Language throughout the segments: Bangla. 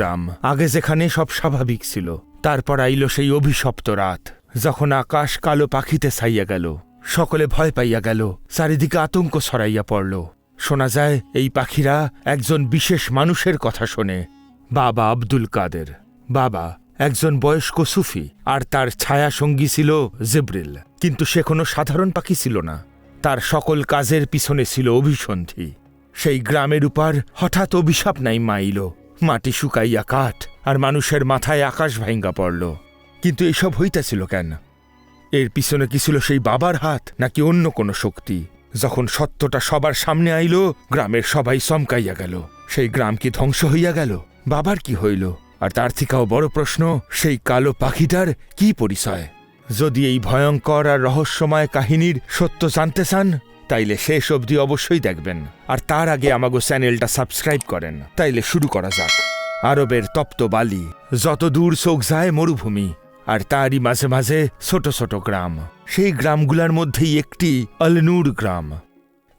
গ্রাম আগে যেখানে সব স্বাভাবিক ছিল, তারপর আইল সেই অভিশপ্ত রাত, যখন আকাশ কালো পাখিতে ছাইয়া গেল, সকলে ভয় পাইয়া গেল, চারিদিকে আতঙ্ক ছড়াইয়া পড়ল। শোনা যায়, এই পাখিরা একজন বিশেষ মানুষের কথা শোনে, বাবা আব্দুল কাদের। বাবা একজন বয়স্ক সুফি, আর তার ছায়া সঙ্গী ছিল জিব্রিল। কিন্তু সে কোনো সাধারণ পাখি ছিল না। তার সকল কাজের পিছনে ছিল অভিসন্ধি। সেই গ্রামের উপর হঠাৎ অভিশাপ নাই মাইল মাটি শুকাইয়া কাঠ আর মানুষের মাথায় আকাশ ভাঙ্গা পড়ল। কিন্তু এসব হইতেছিল কেন? এর পিছনে কি ছিল সেই বাবার হাত, নাকি অন্য কোনো শক্তি? যখন সত্যটা সবার সামনে আইল, গ্রামের সবাই চমকাইয়া গেল। সেই গ্রাম কি ধ্বংস হইয়া গেল? বাবার কি হইল? আর তার থেকেও বড় প্রশ্ন, সেই কালো পাখিটার কি পরিচয়? যদি এই ভয়ঙ্কর আর রহস্যময় কাহিনীর সত্য জানতে চান তাইলে শেষ অবধি অবশ্যই দেখবেন। আর তার আগে আমাগো চ্যানেলটা সাবস্ক্রাইব করেন। তাইলে শুরু করা যাক। আরবের তপ্ত বালি, যত দূর চোখ যায় মরুভূমি, আর তারই মাঝে মাঝে ছোট ছোট গ্রাম। সেই গ্রামগুলার মধ্যেই একটি অলনুর গ্রাম।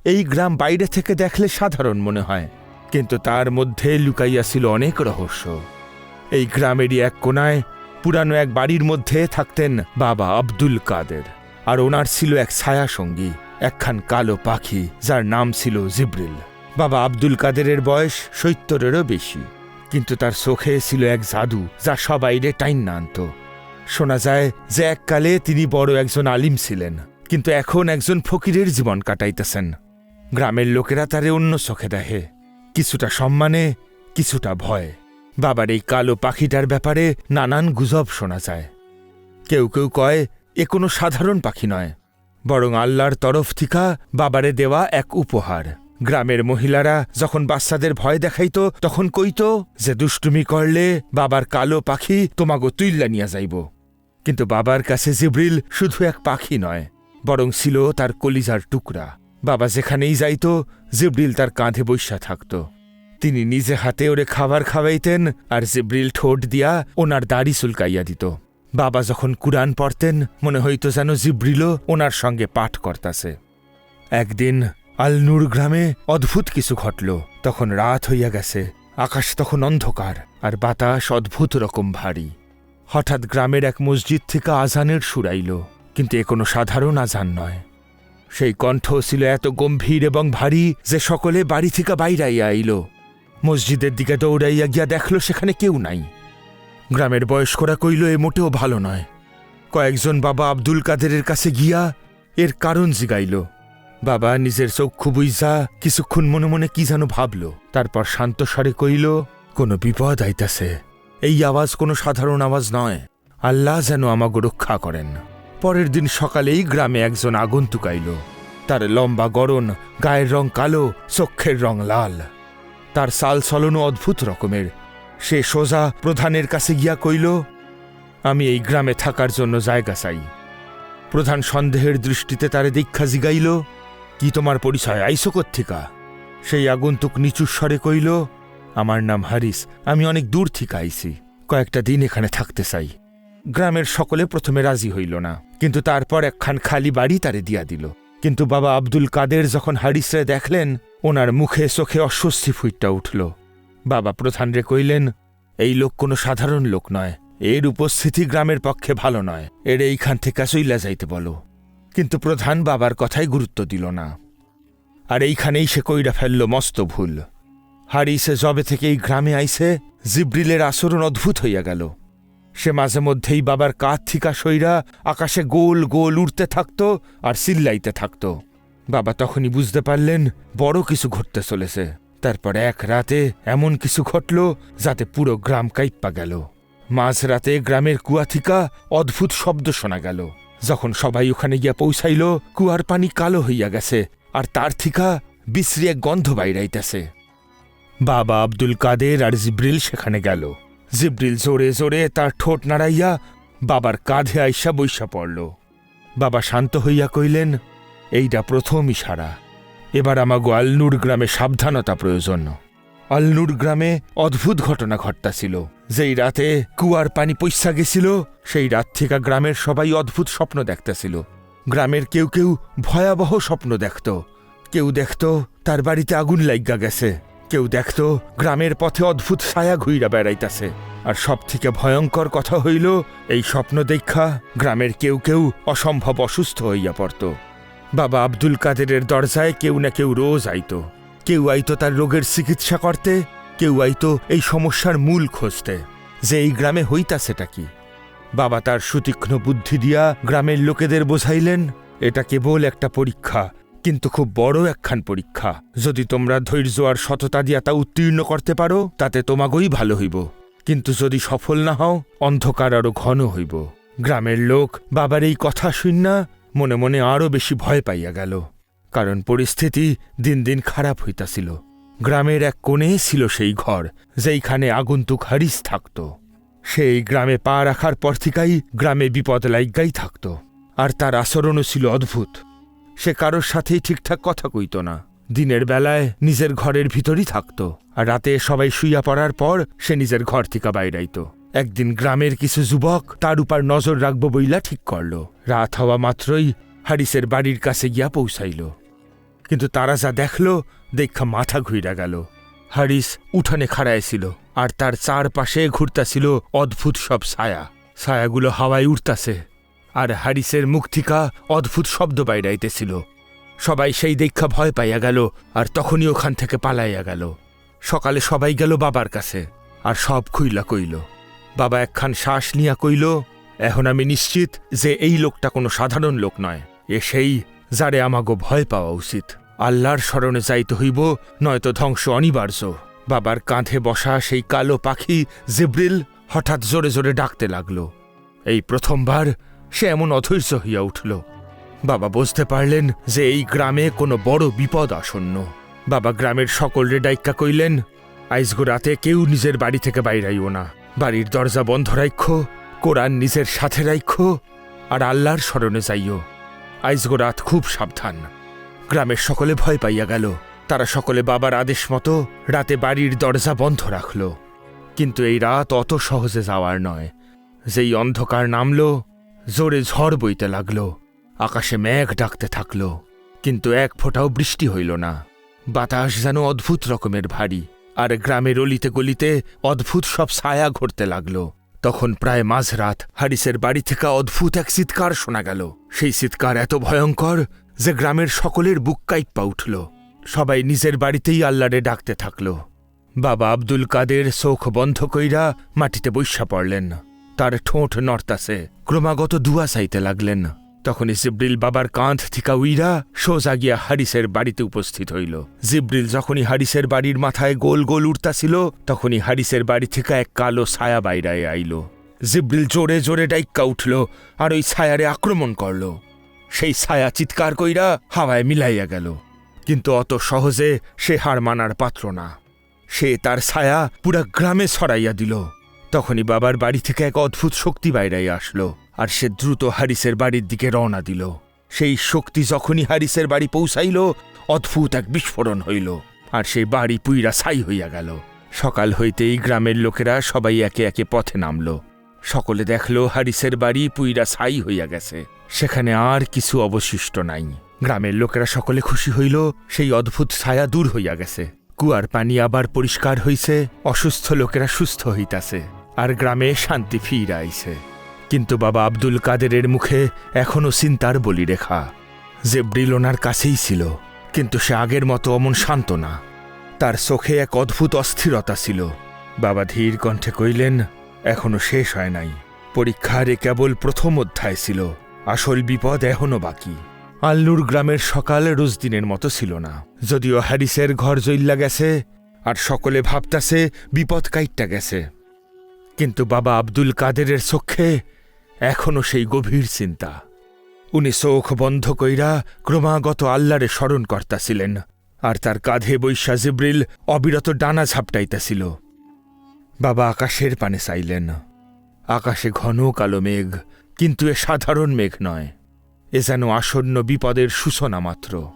এই গ্রাম বাইরে থেকে দেখলে সাধারণ মনে হয়, কিন্তু তার মধ্যে লুকাইয়া ছিল অনেক রহস্য। এই গ্রামেরই এক কোনায় পুরানো এক বাড়ির মধ্যে থাকতেন বাবা আব্দুল কাদের, আর ওনার ছিল এক ছায়া সঙ্গী একখান কালো পাখি, যার নাম ছিল জিব্রিল। বাবা আব্দুল কাদেরের বয়স সত্তরেরও বেশি, কিন্তু তার চোখে ছিল এক জাদু, যা সবাইরে টাইন না আনত। শোনা যায় যে এককালে তিনি বড় একজন আলিম ছিলেন, কিন্তু এখন একজন ফকিরের জীবন কাটাইতেছেন। গ্রামের লোকেরা তারে অন্য চোখে দেখে, কিছুটা সম্মানে, কিছুটা ভয়। বাবার এই কালো পাখিটার ব্যাপারে নানান গুজব শোনা যায়। কেউ কেউ কয়, এ কোনো সাধারণ পাখি নয়। বরং আল্লাহর তরফ থিকা বাবারে দেওয়া এক উপহার। গ্রামের মহিলারা যখন বাচ্চাদের ভয় দেখাইত, তখন কইত, যে দুষ্টুমি করলে বাবার কালো পাখি তোমাগো তুইল্লা নিয়া যাইব। কিন্তু বাবার কাছে জিব্রিল শুধু এক পাখি নয়, বরং ছিল তার কলিজার টুকরা। বাবা যেখানেই যাইত, জিব্রিল তার কাঁধে বৈশা থাকত। তিনি নিজে হাতে ওরে খাবার খাওয়াইতেন আর জিব্রিল ঠোঁট দিয়া ওনার দাড়ি চুলকাইয়া দিত। বাবা যখন কুরআন পড়তেন, মনে হইত যেন জিব্রিলও ওনার সঙ্গে পাঠ করতাছে। একদিন আলনুর গ্রামে অদ্ভুত কিছু ঘটল। তখন রাত হইয়া গেছে, আকাশ তখন অন্ধকার আর বাতাস অদ্ভুত রকম ভারী। হঠাৎ গ্রামের এক মসজিদ থেকে আজানের সুরাইল কিন্তু এ কোনো সাধারণ আজান নয়। সেই কণ্ঠ ছিল এত গম্ভীর এবং ভারী যে সকলে বাড়ি থেকে বাইরাইয়া আইল। মসজিদের দিকে দৌড়াইয়া গিয়া দেখল সেখানে কেউ নাই। গ্রামের বয়স্করা কইল, এ মোটেও ভালো নয়। কয়েকজন বাবা আব্দুল কাদেরের কাছে গিয়া এর কারণ জিগাইল। বাবা নিজের চক্ষু বুইজা কিছুক্ষণ মনে মনে কি যেন ভাবল। তারপর শান্ত স্বরে কইল, কোনো বিপদ আইতাছে। এই আওয়াজ কোনো সাধারণ আওয়াজ নয়। আল্লাহ যেন আমাকে রক্ষা করেন। পরের দিন সকালেই গ্রামে একজন আগন্তুক আইল। তার লম্বা গরণ, গায়ের রং কালো চক্ষের রং লাল। তার সাল সলনও অদ্ভুত রকমের। সে সোজা প্রধানের কাছে গিয়া কইল, আমি এই গ্রামে থাকার জন্য জায়গা চাই। প্রধান সন্দেহের দৃষ্টিতে তারে দীক্ষা জিগাইল, কি তোমার পরিচয়? আইসো থিকা সেই আগন্তুক নিচু স্বরে কইল, আমার নাম হারিস, আমি অনেক দূর থেকে আইছি, কয়েকটা দিন এখানে থাকতে চাই। গ্রামের সকলে প্রথমে রাজি হইল না, কিন্তু তারপর একখান খালি বাড়ি তারে দিয়া দিল। কিন্তু বাবা আব্দুল কাদের যখন হারিসরে দেখলেন, ওনার মুখে চোখে অস্বস্তি ফুইটটা উঠল। বাবা প্রধান রে কইলেন, এই লোক কোনো সাধারণ লোক নয়। এর উপস্থিতি গ্রামের পক্ষে ভালো নয়। এর এইখান থেকে চইলা যাইতে বলো। কিন্তু প্রধান বাবার কথাই গুরুত্ব দিল না। আর এইখানেই সে কইরা ফেলল মস্ত ভুল। হারিসে জবে থেকে এই গ্রামে আইসে জিব্রিলের আচরণ অদ্ভুত হইয়া গেল। সে মাঝে মধ্যেই বাবার কাঁধ থিকা সইরা আকাশে গোল গোল উড়তে থাকত আর চিল্লাইতে থাকত। বাবা তখনই বুঝতে পারলেন, বড় কিছু ঘটতে চলেছে। তারপর এক রাতে এমন কিছু ঘটল যাতে পুরো গ্রাম কাইপ্পা গেল। মাঝ রাতে গ্রামের কুয়া থিকা অদ্ভুত শব্দ শোনা গেল। যখন সবাই ওখানে গিয়া পৌঁছাইল, কুয়ার পানি কালো হইয়া গেছে আর তার থিকা বিশ্রী এক গন্ধ বাইরাইতেছে। বাবা আব্দুল কাদের আর জিব্রিল সেখানে গেল। জিব্রিল জোরে জোরে তার ঠোঁট নাড়াইয়া বাবার কাঁধে আইসা বৈশা পড়ল। বাবা শান্ত হইয়া কইলেন এইটা প্রথম ইশারা। এবার আমাগো আলনুর গ্রামে সাবধানতা প্রয়োজন। আলনুর গ্রামে অদ্ভুত ঘটনা ঘটতাছিল। যেই রাতে কুয়ার পানি পৈসা গেছিল, সেই রাত থেকে গ্রামের সবাই অদ্ভুত স্বপ্ন দেখতেছিল। গ্রামের কেউ কেউ ভয়াবহ স্বপ্ন দেখত। কেউ দেখত তার বাড়িতে আগুন লাইগা গেছে। কেউ দেখত গ্রামের পথে অদ্ভুত ছায়া ঘুইরা বেড়াইতাছে। আর সব থেকে ভয়ঙ্কর কথা হইল, এই স্বপ্ন দেখা গ্রামের কেউ কেউ অসম্ভব অসুস্থ হইয়া পড়ত। বাবা আব্দুল কাদেরের দরজায় কেউ না কেউ রোজ আইতো। কেউ আইতো তার রোগের চিকিৎসা করতে, কেউ আইতো এই সমস্যার মূল খুঁজতে। যে এই গ্রামে হইতাছেটা কি? বাবা তার সুতীক্ষ্ণ বুদ্ধি দিয়া গ্রামের লোকেদের বোঝাইলেন, এটা কেবল একটা পরীক্ষা, কিন্তু খুব বড় একখান পরীক্ষা। যদি তোমরা ধৈর্য আর সততা দিয়া তা উত্তীর্ণ করতে পারো, তাতে তোমাগই ভালো হইব। কিন্তু যদি সফল না হও, অন্ধকার আরও ঘন হইব। গ্রামের লোক বাবার এই কথা শুননা মনে মনে আরও বেশি ভয় পাইয়া গেল, কারণ পরিস্থিতি দিন দিন খারাপ হইতাছিল। গ্রামের এক কোণে ছিল সেই ঘর, যেইখানে আগন্তুক হারিস থাকত। সেই গ্রামে পা রাখার পর থেকেই গ্রামে বিপদ লাইগাই থাকত, আর তার আচরণও ছিল অদ্ভুত। সে কারোর সাথেই ঠিকঠাক কথা কইত না। দিনের বেলায় নিজের ঘরের ভিতরই থাকত, আর রাতে সবাই শুইয়া পড়ার পর সে নিজের ঘর থেকে বাইরাইত একদিন গ্রামের কিছু যুবক তার উপর নজর রাখব বইলা ঠিক করল। রাত হওয়া মাত্রই হারিসের বাড়ির কাছে গিয়া পৌঁছাইল। কিন্তু তারা যা দেখল, দেখা মাথা ঘুইরা গেল। হারিস উঠানে খাড়াইছিল আর তার চারপাশে ঘুরতাছিল অদ্ভুত সব ছায়া। ছায়াগুলো হাওয়ায় উঠতাছে আর হারিসের মুখ অদ্ভুত শব্দ বাইরাইতেছিল। সবাই সেই দেখা ভয় পাইয়া গেল আর তখনই ওখান থেকে পালাইয়া গেল। সকালে সবাই গেল বাবার কাছে আর সব খুইলা কইল। বাবা একখান শ্বাস নিয়া কইল, এখন আমি নিশ্চিত যে এই লোকটা কোনো সাধারণ লোক নয়। এ সেই যারে আমাগো ভয় পাওয়া উচিত। আল্লাহর স্মরণে যাইতে হইব, নয়তো ধ্বংস অনিবার্য। বাবার কাঁধে বসা সেই কালো পাখি জিব্রিল হঠাৎ জোরে জোরে ডাকতে লাগল। এই প্রথমবার সে এমন অধৈর্য হইয়া উঠল। বাবা বুঝতে পারলেন যে এই গ্রামে কোনো বড় বিপদ আসন্ন। বাবা গ্রামের সকলরে ডাইক্কা কইলেন, আইজগো রাতে কেউ নিজের বাড়ি থেকে বাইরাইও না। বাড়ির দরজা বন্ধ রাইখ, কোরআন নিজের সাথে রাইখ, আর আল্লাহর স্মরণে যাইও। আইজগো রাত খুব সাবধান। গ্রামের সকলে ভয় পাইয়া গেল। তারা সকলে বাবার আদেশ মতো রাতে বাড়ির দরজা বন্ধ রাখল। কিন্তু এই রাত অত সহজে যাওয়ার নয়। যেই অন্ধকার নামল, জোরে ঝড় বইতে লাগল। আকাশে মেঘ ডাকতে থাকল। কিন্তু এক ফোঁটাও বৃষ্টি হইল না। বাতাস যেন অদ্ভুত রকমের ভারী। আর গ্রামের অলিতে গলিতে অদ্ভুত সব ছায়া ঘটতে লাগল। তখন প্রায় মাঝরাত হারিসের বাড়ি থেকে অদ্ভুত এক চিৎকার শোনা গেল। সেই চিৎকার এত ভয়ঙ্কর যে গ্রামের সকলের বুক কাইপ্পা উঠল। সবাই নিজের বাড়িতেই আল্লারে ডাকতে থাকল। বাবা আব্দুল কাদের চোখ বন্ধ কইরা মাটিতে বৈশা পড়লেন। তার ঠোঁট নড়তাছে ক্রমাগত দুয়া চাইতে লাগলেন। তখনই জিব্রিল বাবার কাঁধ থিকা উইরা সোজা গিয়া হারিসের বাড়িতে উপস্থিত হইল। জিব্রিল যখনই হারিসের বাড়ির মাথায় গোল গোল উঠতাছিল তখনই হারিসের বাড়ি থেকে এক কালো ছায়া বাইরায় আইল। জিব্রিল জোরে জোরে ডাইক্কা উঠল আর ওই ছায়ারে আক্রমণ করল। সেই ছায়া চিৎকার কইরা হাওয়ায় মিলাইয়া গেল। কিন্তু অত সহজে সে হার মানার পাত্র না। সে তার ছায়া পুরা গ্রামে ছড়াইয়া দিল। তখনই বাবার বাড়ি থেকে এক অদ্ভুত শক্তি বাইরাইয়া আসলো। আর সে দ্রুত হারিসের বাড়ির দিকে রওনা দিল। সেই শক্তি যখনই হারিসের বাড়ি পৌঁছাইল, অদ্ভুত এক বিস্ফোরণ হইল আর সেই বাড়ি পুইরা ছাই হইয়া গেল। সকাল হইতেই গ্রামের লোকেরা সবাই একে একে পথে নামল। সকলে দেখল হারিসের বাড়ি পুইরা ছাই হইয়া গেছে। সেখানে আর কিছু অবশিষ্ট নাই। গ্রামের লোকেরা সকলে খুশি হইল, সেই অদ্ভুত ছায়া দূর হইয়া গেছে। কুয়ার পানি আবার পরিষ্কার হইছে, অসুস্থ লোকেরা সুস্থ হইতাছে, আর গ্রামে শান্তি ফিরা আইছে কিন্তু বাবা আব্দুল কাদেরের মুখে এখনও চিন্তার বলি রেখা যে ব্রিলোনার কাছেই ছিল, কিন্তু সে আগের মতো অমন শান্ত না। তার চোখে এক অদ্ভুত অস্থিরতা ছিল। বাবা ধীর কণ্ঠে কইলেন, এখনও শেষ হয় নাই। পরীক্ষার এ কেবল প্রথম অধ্যায় ছিল, আসল বিপদ এখনও বাকি। আল্লুর গ্রামের সকাল রোজ দিনের মতো ছিল না। যদিও হ্যারিসের ঘর জইল্লা গেছে, আর সকলে ভাবতাছে বিপদ কাইটটা গেছে। কিন্তু বাবা আব্দুল কাদেরের চোখে এখনও সেই গভীর চিন্তা। উনি চোখ বন্ধ কইরা ক্রমাগত আল্লারে স্মরণ কর্তাছিলেন, আর তার কাঁধে বৈশা জিব্রিল অবিরত ডানা ঝাপটাইতেছিল। বাবা আকাশের পানে চাইলেন। আকাশে ঘন কালো মেঘ, কিন্তু এ সাধারণ মেঘ নয়। এ যেন আসন্ন বিপদের সূচনা মাত্র।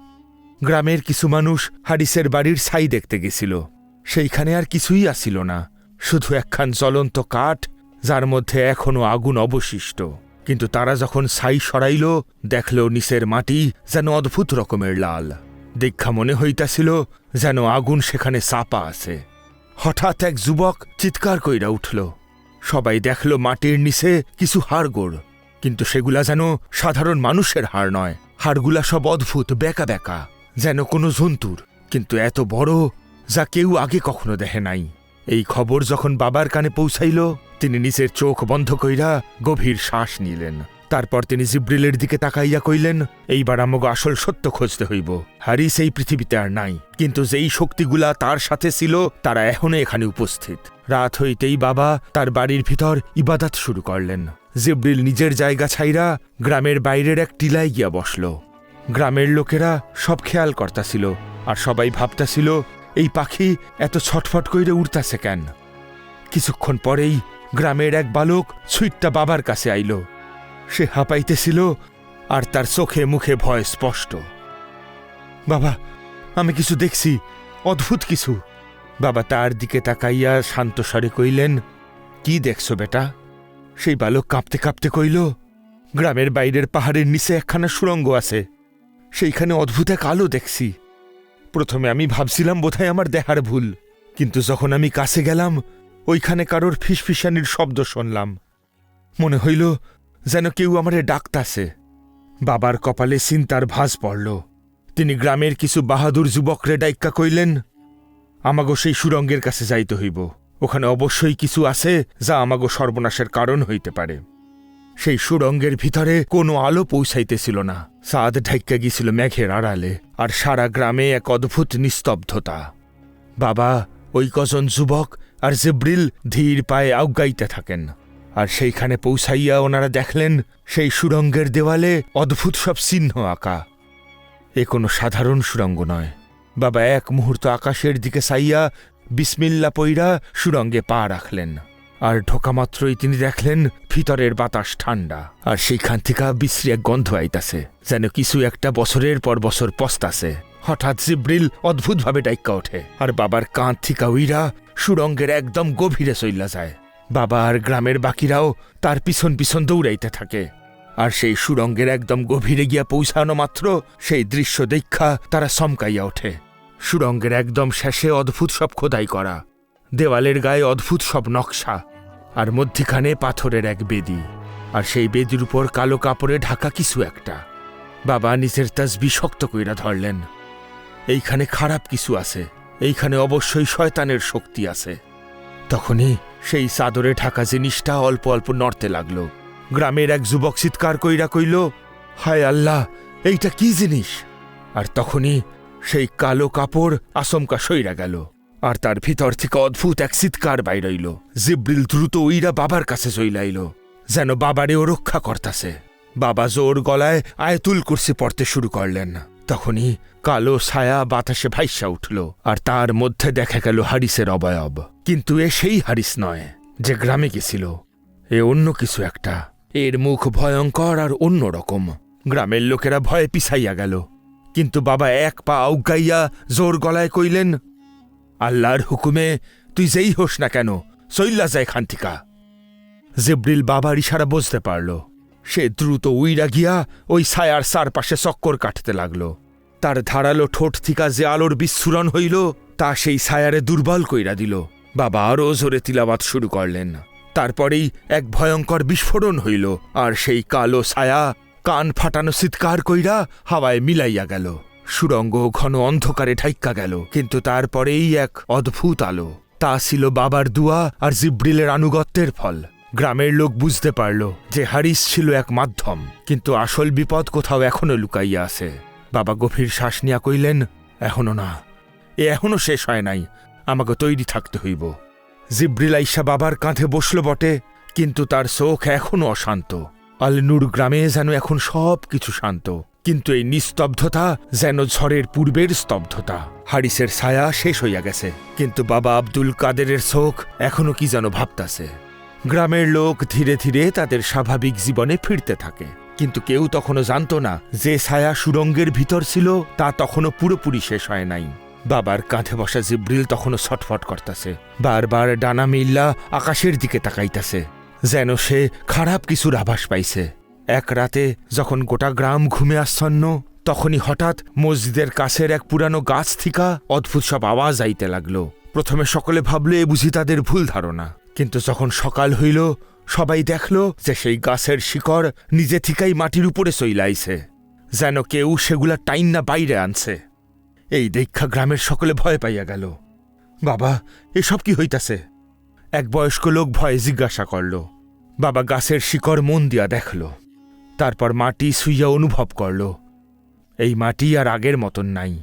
গ্রামের কিছু মানুষ হারিসের বাড়ির ছাই দেখতে গেছিল। সেইখানে আর কিছুই আসিল না। শুধু একখান জ্বলন্ত কাঠ যার মধ্যে এখনও আগুন অবশিষ্ট। কিন্তু তারা যখন ছাই সরাইল, দেখল নিচের মাটি যেন অদ্ভুত রকমের লাল। দীক্ষা মনে হইতাছিল যেন আগুন সেখানে চাপা আছে। হঠাৎ এক যুবক চিৎকার কইরা উঠল। সবাই দেখল মাটির নিচে কিছু হাড়গোড়। কিন্তু সেগুলা যেন সাধারণ মানুষের হাড় নয়। হাড়গুলা সব অদ্ভুত, বেকা বেকা, যেন কোনো জন্তুর। কিন্তু এত বড় যা কেউ আগে কখনো দেখে নাই। এই খবর যখন বাবার কানে পৌঁছাইল তিনি নিজের চোখ বন্ধ কইরা গভীর শ্বাস নিলেন। তারপর তিনি জিব্রিলের দিকে তাকাইয়া কইলেন, এইবার আমাকে আসল সত্য খুঁজতে হইব। হারিস এই পৃথিবীতে আর নাই, কিন্তু যেই শক্তিগুলা তার সাথে ছিল, তারা এখনও এখানে উপস্থিত। রাত হইতেই বাবা তার বাড়ির ভিতর ইবাদাত শুরু করলেন। জিব্রিল নিজের জায়গা ছাইরা গ্রামের বাইরের এক টিলায় গিয়া বসল। গ্রামের লোকেরা সব খেয়াল করতাছিল, আর সবাই ভাবতাছিল, এই পাখি এত ছটফট কইরে উড়তাছে কেন? কিছুক্ষণ পরেই গ্রামের এক বালক ছুইটটা বাবার কাছে আইল। সে হাঁপাইতেছিল আর তার চোখে মুখে ভয় স্পষ্ট। বাবা, আমি কিছু দেখছি, অদ্ভুত কিছু। বাবা তার দিকে তাকাইয়া শান্ত স্বরে কইলেন, কি দেখছ বেটা? সেই বালক কাঁপতে কাঁপতে কইল, গ্রামের বাইরের পাহাড়ের নিচে একখানা সুড়ঙ্গ আছে। সেইখানে অদ্ভুত এক আলো দেখছি। প্রথমে আমি ভাবছিলাম বোধহয় আমার দেহার ভুল, কিন্তু যখন আমি কাছে গেলাম ওইখানে কারোর ফিসফিসানির শব্দ শুনলাম। মনে হইল যেন কেউ আমারে ডাকতাছে। বাবার কপালে চিন্তার ভাঁজ পড়ল। তিনি গ্রামের কিছু বাহাদুর যুবকরে ডাইক্কা কইলেন, আমাগো সেই সুরঙ্গের কাছে যাইতে হইব। ওখানে অবশ্যই কিছু আছে যা আমাগো সর্বনাশের কারণ হইতে পারে। সেই সুরঙ্গের ভিতরে কোনো আলো পৌঁছাইতেছিল না। সাদ ঢাইক্কা গিয়েছিল মেঘের আড়ালে, আর সারা গ্রামে এক অদ্ভুত নিস্তব্ধতা। বাবা, ওই কজন যুবক আর জিব্রিল ধীর পায়ে আউগাইতে থাকেন। আর সেইখানে পৌঁছাইয়া ওনারা দেখলেন, সেই সুরঙ্গের দেওয়ালে অদ্ভুত সব চিহ্ন আঁকা। এ কোনো সাধারণ সুরঙ্গ নয়। বাবা এক মুহূর্ত আকাশের দিকে চাইয়া বিসমিল্লা পইরা সুরঙ্গে পা রাখলেন। আর ঢোকামাত্রই তিনি দেখলেন, ভিতরের বাতাস ঠান্ডা আর সেইখান থেকে বিশ্রী এক গন্ধ আইতাছে, যেন কিছু একটা বছরের পর বছর পস্তাছে। হঠাৎ জিব্রিল অদ্ভুতভাবে ডাইক্কা ওঠে। আর বাবার কাঁধ থিকা উইরা সুরঙ্গের একদম গভীরে চইলা যায়। বাবা আর গ্রামের বাকিরাও তার পিছন পিছন দৌড়াইতে থাকে। আর সেই সুরঙ্গের একদম গভীরে গিয়া পৌঁছানো মাত্র সেই দৃশ্য দেখা তারা চমকাইয়া ওঠে। সুরঙ্গের একদম শেষে অদ্ভুত সব খোদাই করা। দেওয়ালের গায়ে অদ্ভুত সব নকশা। আর মধ্যিখানে পাথরের এক বেদি। আর সেই বেদির উপর কালো কাপড়ে ঢাকা কিছু একটা। বাবা নিজের তাজবি শক্ত কইরা ধরলেন। এইখানে খারাপ কিছু আছে। এইখানে অবশ্যই শয়তানের শক্তি আছে। তখনই সেই চাদরে ঢাকা জিনিসটা অল্প অল্প নড়তে লাগল। গ্রামের এক যুবক চিৎকার কইরা কইল, হায় আল্লাহ, এইটা কি জিনিস? আর তখনই সেই কালো কাপড় আচমকা সইরা গেল। আর তার ভিতর থেকে অদ্ভুত এক চিৎকার বাইরইল। জিব্রিল দ্রুত ওইরা বাবার কাছে চইলাইল, যেন বাবারেও রক্ষা করতাছে। বাবা জোর গলায় আয়তুল কুরসি পড়তে শুরু করলেন। তখনই কালো ছায়া বাতাসে ভাইসা উঠল, আর তার মধ্যে দেখা গেল হারিসের অবয়ব। কিন্তু এ সেই হারিস নয়, যে গ্রামে গেছিল। এ অন্য কিছু একটা। এর মুখ ভয়ঙ্কর আর অন্য রকম। গ্রামের লোকেরা ভয়ে পিছাইয়া গেল। কিন্তু বাবা এক পা আউগাইয়া জোর গলায় কইলেন, আল্লাহর হুকুমে তুই যেই হোস না কেন সইল্লা যায় খান্তিকা জিব্রিল বাবার ইশারা বুঝতে পারল। সে দ্রুত উইরা গিয়া ওই ছায়ার চারপাশে চক্কর কাটতে লাগল। তার ধারালো ঠোঁট থিকা যে আলোর বিস্ফুরণ হইল, তা সেই ছায়ারে দুর্বল কইরা দিল। বাবা আরও জোরে তিলাবাত শুরু করলেন। তারপরেই এক ভয়ঙ্কর বিস্ফোরণ হইল, আর সেই কালো ছায়া কান ফাটানো চিৎকার কইরা হাওয়ায় মিলাইয়া গেল। সুরঙ্গ ঘন অন্ধকারে ঢাইক্কা গেল, কিন্তু তারপরেই এক অদ্ভুত আলো। তা ছিল বাবার দুয়া আর জিব্রিলের আনুগত্যের ফল। গ্রামের লোক বুঝতে পারল যে হারিস ছিল এক মাধ্যম। কিন্তু আসল বিপদ কোথাও এখনও লুকাইয়া আছে। বাবা গভীর শ্বাস নিয়া কইলেন, এখনও না। এ এখনও শেষ হয় নাই। আমাকে তৈরি থাকতে হইব। জিব্রিল আইসা বাবার কাঁধে বসল বটে, কিন্তু তার চোখ এখনও অশান্ত। আলনুর গ্রামে যেন এখন সব কিছু শান্ত, কিন্তু এই নিস্তব্ধতা যেন ঝড়ের পূর্বের স্তব্ধতা। হারিসের ছায়া শেষ হইয়া গেছে, কিন্তু বাবা আব্দুল কাদেরের চোখ এখনও কি যেন ভাবতাছে। গ্রামের লোক ধীরে ধীরে তাদের স্বাভাবিক জীবনে ফিরতে থাকে। কিন্তু কেউ তখনও জানত না যে ছায়া সুরঙ্গের ভিতর ছিল, তা তখনও পুরোপুরি শেষ হয় নাই। বাবার কাঁধে বসা জিব্রিল তখনও ছটফট করতাছে, বারবার ডানা মিল্লা আকাশের দিকে তাকাইতাছে, যেন সে খারাপ কিছুর আভাস পাইছে। এক রাতে যখন গোটা গ্রাম ঘুমে আচ্ছন্ন, তখনই হঠাৎ মসজিদের কাছের এক পুরানো গাছ থিকা অদ্ভুত সব আওয়াজ আইতে লাগল। প্রথমে সকলে ভাবল এ বুঝি তাদের ভুল ধারণা। কিন্তু যখন সকাল হইল, সবাই দেখল যে সেই গাছের শিকড় নিজে থিকাই মাটির উপরে চইলাইছে যেন কেউ সেগুলা টাইন না বাইরে আনছে। এই দীক্ষা গ্রামের সকলে ভয় পাইয়া গেল। বাবা, এসব কি হইতাছে? এক বয়স্ক লোক ভয়ে জিজ্ঞাসা করল। বাবা গাছের শিকড় মন দিয়া দেখল। তারপর মাটি শুইয়া অনুভব করল। এই মাটি আর আগের মতন নাই।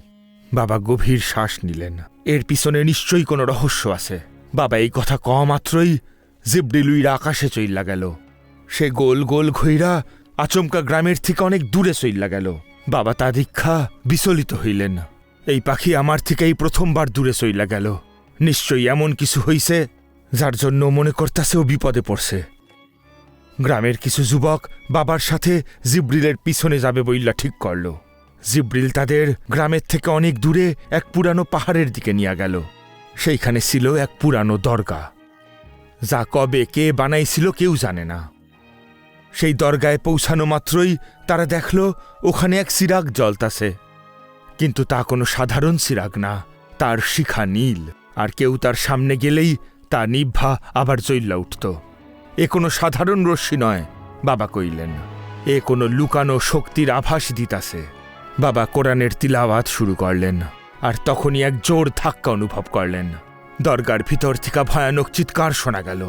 বাবা গভীর শ্বাস নিলেন। এর পিছনে নিশ্চয়ই কোনো রহস্য আছে। বাবা, এই কথা ক মাত্রই জিবডিলুইরা আকাশে চইল্লা গেল। সে গোল গোল ঘইরা আচমকা গ্রামের থেকে অনেক দূরে চইল্লা গেল। বাবা তা দীক্ষা বিচলিত হইলেন। এই পাখি আমার থেকেই প্রথমবার দূরে চইলা গেল। নিশ্চয়ই এমন কিছু হইছে যার জন্য মনে করতাছে ও বিপদে পড়ছে। গ্রামের কিছু যুবক বাবার সাথে জিব্রিলের পিছনে যাবে বইল্লা ঠিক করল। জিব্রিল তাদের গ্রামের থেকে অনেক দূরে এক পুরানো পাহাড়ের দিকে নিয়ে গেল। সেইখানে ছিল এক পুরানো দরগা, যা কবে কে বানাইছিল কেউ জানে না। সেই দরগায় পৌঁছানো মাত্রই তারা দেখল ওখানে এক সিরাগ জ্বলতাছে, কিন্তু তা কোনো সাধারণ সিরাগ না, তার শিখা নীল, আর কেউ তার সামনে গেলেই তা নিভা আবার চইল্লা উঠত। এ কোনো সাধারণ রশ্মি নয়, বাবা কইলেন, এ কোনো লুকানো শক্তির আভাস দিতাছে। বাবা কোরআনের তিলাওয়াত শুরু করলেন। আর তখনই এক জোর ধাক্কা অনুভব করলেন। দরগার ভিতর থেকে ভয়ানক চিৎকার শোনা গেল।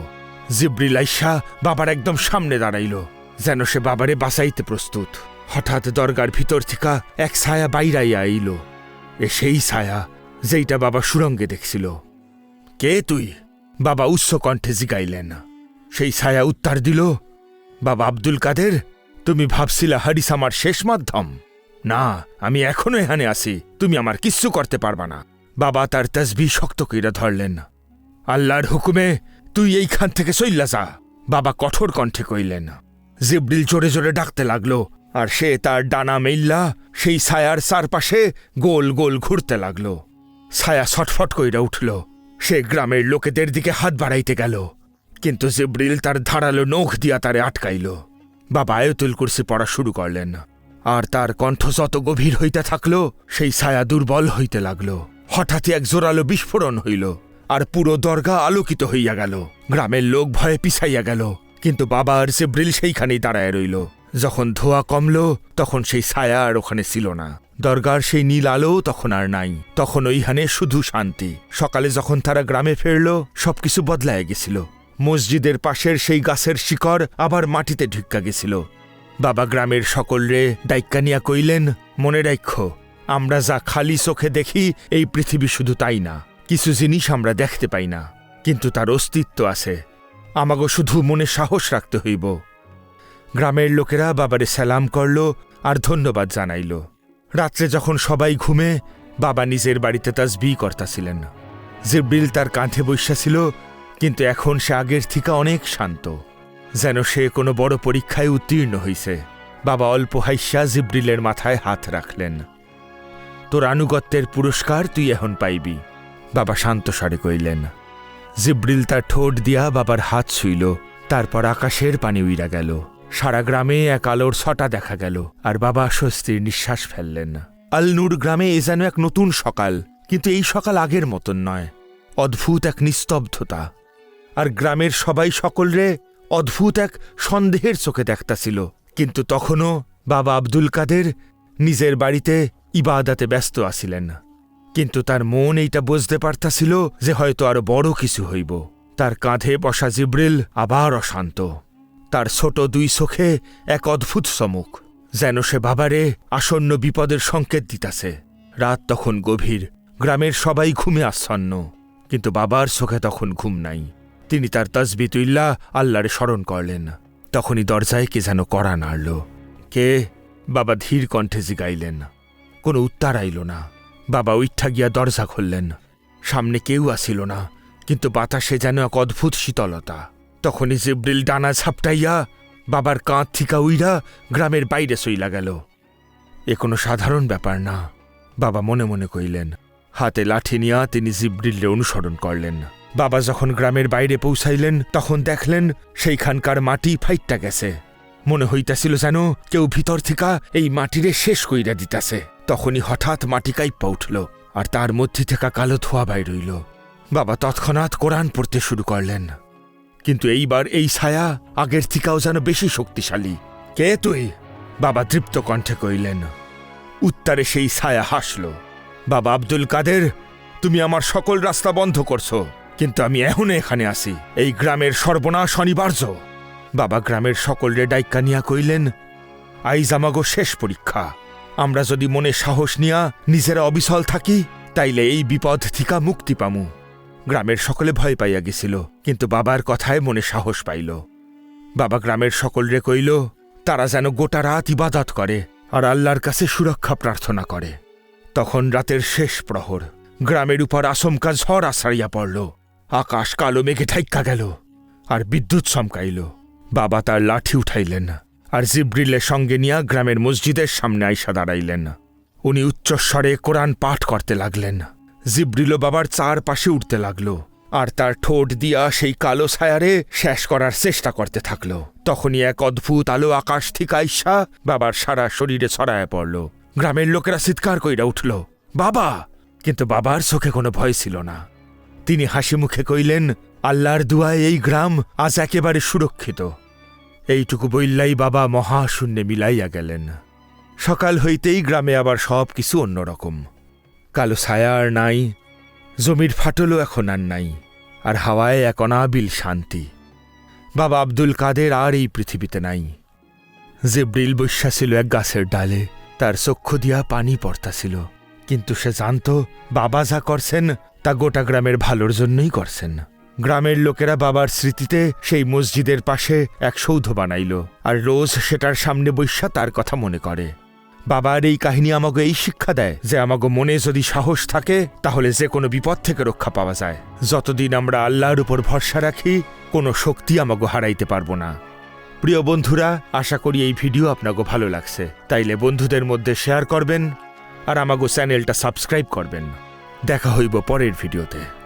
জিব্রিল আইসা বাবার একদম সামনে দাঁড়াইল, যেন সে বাবারে বাঁচাইতে প্রস্তুত। হঠাৎ দরগার ভিতর থেকে এক ছায়া বাইরাইয়া আইল। এ সেই ছায়া যেইটা বাবা সুরঙ্গে দেখছিল। কে তুই? বাবা উচ্চ কণ্ঠে জিগাইলেন। সেই ছায়া উত্তর দিল, বাবা আব্দুল কাদের? তুমি ভাবছিলা হারিস আমার শেষ মাধ্যম? না, আমি এখনও এখানে আছি। তুমি আমার কিচ্ছু করতে পারবা না। বাবা তার তসবি শক্ত কইরা ধরলেন। আল্লাহর হুকুমে তুই এইখান থেকে চইল্লা যা। বাবা কঠোর কণ্ঠে কইলেন। জিবডিল জোরে জোরে ডাকতে লাগল, আর সে তার ডানা মেইল্লা সেই ছায়ার চারপাশে গোল গোল ঘুরতে লাগল। ছায়া ছটফট কইরা উঠল। সে গ্রামের লোকেদের দিকে হাত বাড়াইতে গেল। কিন্তু জিব্রিল তার ধারালো নখ দিয়া তারে আটকাইল। বাবা আয়তুল কুরসি পড়া শুরু করলেন। আর তার কণ্ঠ যত গভীর হইতে থাকল, সেই ছায়া দুর্বল হইতে লাগল। হঠাৎই এক জোরালো বিস্ফোরণ হইল, আর পুরো দরগা আলোকিত হইয়া গেল। গ্রামের লোক ভয়ে পিছাইয়া গেল, কিন্তু বাবা আর জিব্রিল সেইখানেই দাঁড়ায় রইল। যখন ধোয়া কমল, তখন সেই ছায়া আর ওখানে ছিল না। দরগার সেই নীল আলো তখন আর নাই, তখন ওইখানে শুধু শান্তি। সকালে যখন তারা গ্রামে ফিরল, সবকিছু বদলায় গেছিল। মসজিদের পাশের সেই গাছের শিকড় আবার মাটিতে ঢিক্কা গেছিল। বাবা গ্রামের সকলরে দায়িকানিয়া কইলেন, মনে রাখ আমরা যা খালি চোখে দেখি, এই পৃথিবী শুধু তাই না। কিছু জিনিস আমরা দেখতে পাই না, কিন্তু তার অস্তিত্ব আছে। আমাগো শুধু মনে সাহস রাখতে হইব। গ্রামের লোকেরা বাবারে সালাম করল আর ধন্যবাদ জানাইল। রাত্রে যখন সবাই ঘুমে, বাবা নিজের বাড়িতে তাজবি কর্তাছিলেন। জিব্রিল তার কাঁধে বৈশা ছিল কিন্তু এখন সে আগের থেকে অনেক শান্ত। যেন সে কোনো বড় পরীক্ষায় উত্তীর্ণ হইছে। বাবা অল্প হাইসা জিব্রিলের মাথায় হাত রাখলেন। তোর আনুগত্যের পুরস্কার তুই এখন পাইবি। বাবা শান্ত স্বরে কইলেন। জিব্রিল তার ঠোঁট দিয়া বাবার হাত ছুইল। তারপর আকাশের পানি উইরা গেল। সারা গ্রামে এক আলোর ছটা দেখা গেল আর বাবা স্বস্তির নিঃশ্বাস ফেললেন। আলনুর গ্রামে এ যেন এক নতুন সকাল, কিন্তু এই সকাল আগের মতন নয়। অদ্ভুত এক নিস্তব্ধতা। আর গ্রামের সবাই সকলরে অদ্ভুত এক সন্দেহের চোখে দেখতাছিল। কিন্তু তখনও বাবা আব্দুল কাদের নিজের বাড়িতে ইবাদাতে ব্যস্ত আছিলেন। কিন্তু তার মন এইটা বুঝতে পারতাছিল যে হয়তো আরও বড় কিছু হইব। তার কাঁধে বসা জিব্রিল আবার অশান্ত। তার ছোট দুই চোখে এক অদ্ভুত চমক, যেন সে বাবারে আসন্ন বিপদের সংকেত দিতাছে। রাত তখন গভীর, গ্রামের সবাই ঘুমে আচ্ছন্ন, কিন্তু বাবার চোখে তখন ঘুম নাই। তিনি তার তসবি তুইল্লা আল্লাহরে স্মরণ করলেন। তখনই দরজায় কে যেন কড়া নাড়ল। কে? বাবা ধীর কণ্ঠে জিগাইলেন। কোনো উত্তর আইল না। বাবা উইঠা গিয়া দরজা খুললেন। সামনে কেউ আসিল না, কিন্তু বাতাসে যেন এক অদ্ভুত শীতলতা। তখনই জিব্রিল ডানা ঝাপটাইয়া বাবার কাঁধ থিকা উইরা গ্রামের বাইরে সইলা গেল। এ কোনো সাধারণ ব্যাপার না, বাবা মনে মনে কইলেন হাতে লাঠি নিয়া তিনি জিব্রিলরে অনুসরণ করলেন। বাবা যখন গ্রামের বাইরে পৌঁছাইলেন, তখন দেখলেন সেইখানকার মাটি ফাইটটা গেছে। মনে হইতাছিল যেন কেউ ভিতর থিকা এই মাটিরে শেষ কইরা দিতাছে। তখনই হঠাৎ মাটি কাইপ্পা উঠল, আর তার মধ্যে থেকে কালো ধোয়া বাইর হইল। বাবা তৎক্ষণাৎ কোরআন পড়তে শুরু করলেন। কিন্তু এইবার এই ছায়া আগের থিকাও যেন বেশি শক্তিশালী। কে তুই? বাবা তৃপ্ত কণ্ঠে কইলেন। উত্তারে সেই ছায়া হাসল। বাবা আব্দুল কাদের, তুমি আমার সকল রাস্তা বন্ধ করছ। কিন্তু আমি এখনও এখানে আসি এই গ্রামের সর্বনাশ অনিবার্য। বাবা গ্রামের সকলরে ডাইক্কা নিয়া কইলেন, আইজ আমাগো শেষ পরীক্ষা। আমরা যদি মনে সাহস নিয়া নিজেরা অবিচল থাকি, তাইলে এই বিপদ থিকা মুক্তি পামু। গ্রামের সকলে ভয় পাইয়া গেছিল, কিন্তু বাবার কথায় মনে সাহস পাইল। বাবা গ্রামের সকলরে কইল, তারা যেন গোটা রাত ইবাদত করে আর আল্লাহর কাছে সুরক্ষা প্রার্থনা করে। তখন রাতের শেষ প্রহর, গ্রামের উপর আচমকা ঝড় আছাড়িয়া পড়ল। আকাশ কালো মেঘে ঠাইক্কা গেল, আর বিদ্যুৎ চমকাইল। বাবা তার লাঠি উঠাইলেন, আর জিব্রিলের সঙ্গে নিয়া গ্রামের মসজিদের সামনে আইসা দাঁড়াইলেন। উনি উচ্চস্বরে কোরআন পাঠ করতে লাগলেন। জিব্রিল বাবার চার পাশে উঠতে লাগল, আর তার ঠোঁট দিয়া সেই কালো ছায়ারে শেষ করার চেষ্টা করতে থাকল। তখনই এক অদ্ভুত আলো আকাশ থেকে আইসা বাবার সারা শরীরে ছড়ায় পড়ল। গ্রামের লোকেরা চিৎকার কইরা উঠল, বাবা! কিন্তু বাবার চোখে কোনো ভয় ছিল না। তিনি হাসি মুখে কইলেন, আল্লাহর দুয়ায় এই গ্রাম আজ একেবারে সুরক্ষিত। এইটুকু বইল্লাই বাবা মহাশূন্যে মিলাইয়া গেলেন। সকাল হইতেই গ্রামে আবার সব কিছু অন্যরকম। কালো ছায়া আর নাই, জমির ফাটলও এখন আর নাই, আর হাওয়ায় এক অনাবিল শান্তি। বাবা আব্দুল কাদের আর এই পৃথিবীতে নাই। জিব্রিল বৈশা ছিল এক গাছের ডালে, তার চক্ষু দিয়া পানি পড়তাছিল। কিন্তু সে জানত, বাবা যা করছেন তা গোটা গ্রামের ভালোর জন্যই করছেন। গ্রামের লোকেরা বাবার স্মৃতিতে সেই মসজিদের পাশে এক সৌধ বানাইল, আর রোজ সেটার সামনে বৈশা তার কথা মনে করে। বাবার এই কাহিনী আমাকে এই শিক্ষা দেয় যে আমাকে মনে যদি সাহস থাকে, তাহলে যে কোনো বিপদ থেকে রক্ষা পাওয়া যায়। যতদিন আমরা আল্লাহর উপর ভরসা রাখি, কোনো শক্তি আমাকে হারাইতে পারব না। প্রিয় বন্ধুরা, আশা করি এই ভিডিও আপনাকে ভালো লাগছে। তাইলে বন্ধুদের মধ্যে শেয়ার করবেন, আর আমাগো চ্যানেলটা সাবস্ক্রাইব করবেন। দেখা হইব পরের ভিডিওতে।